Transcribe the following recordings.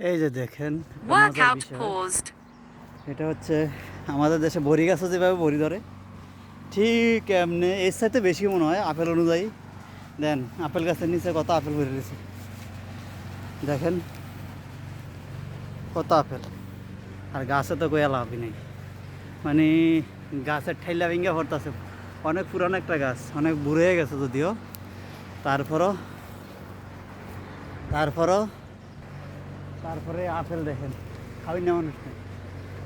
এই যে দেখেন. এটা হচ্ছে আমাদের দেশে বড়ি গাছও যেভাবে বড়ি ধরে। ঠিক এমনি এর সাথে বেশি মনে হয় আপেল অনুযায়ী। দেন আপেল গাছের নিচে কত আপেল ভরে রয়েছে। দেখেন কত আপেল। আর গাছে তো কোয়া লাভই নেই। মানে গাছের ঠাইলা ভেঙে পড়তেছে। অনেক পুরানো একটা গাছ অনেক বুড়ে গেছে যদিও। তারপরও তারপরও তারপরে আপেল দেখেন। খাওয়াই না মানুষ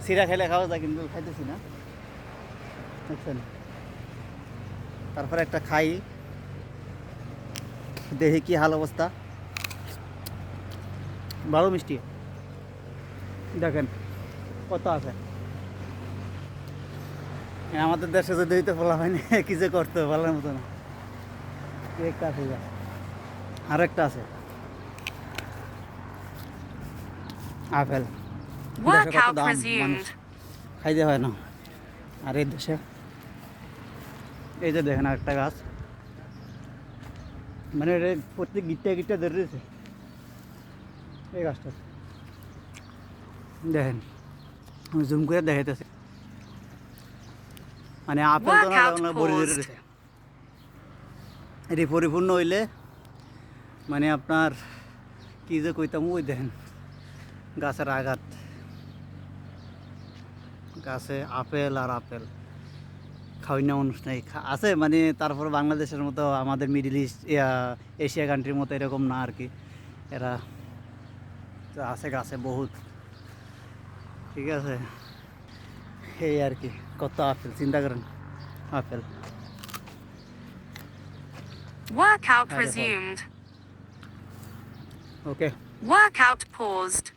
সিরা খেলে খাওয়া যায়, কিন্তু খাইতেছি না। দেখছেন? তারপরে একটা খাই। দেখি কি হাল অবস্থা। ভালো মিষ্টি। দেখেন, কত আছে। আমাদের দেশে যদি হইতে বলা হয়নি কি যে করতে হবে ভালোর মতো না। একটা আছে আর একটা আছে। আপেল. খাইতে হয় না। আর এই দেশে? এই যে দেখেন একটা গাছ। মানে এটা প্রত্যেক গিটটা গিটটা ধরে রয়েছে। এই গাছটা। দেখেন আমি জুম করে দেখাইতেছি। মানে আপেল তো ভরে ধরে রয়েছে। এটি পরিপূর্ণ হইলে মানে আপনার কি যে কইতাম ওই দেখেন। গাছের আঘাত। গাছে আপেল আর আপেল। খাওয়াই না অনুষ্ঠান আছে মানে তারপর বাংলাদেশের মতো আমাদের মিডিল ইস্ট এশিয়া কান্ট্রির মতো এরকম না আর কি। এরা তো আছে গাছে বহুত। ঠিক আছে? এই আর কি কত আপেল চিন্তা করেন। Apple. Workout Wonderful. resumed. Okay Workout paused.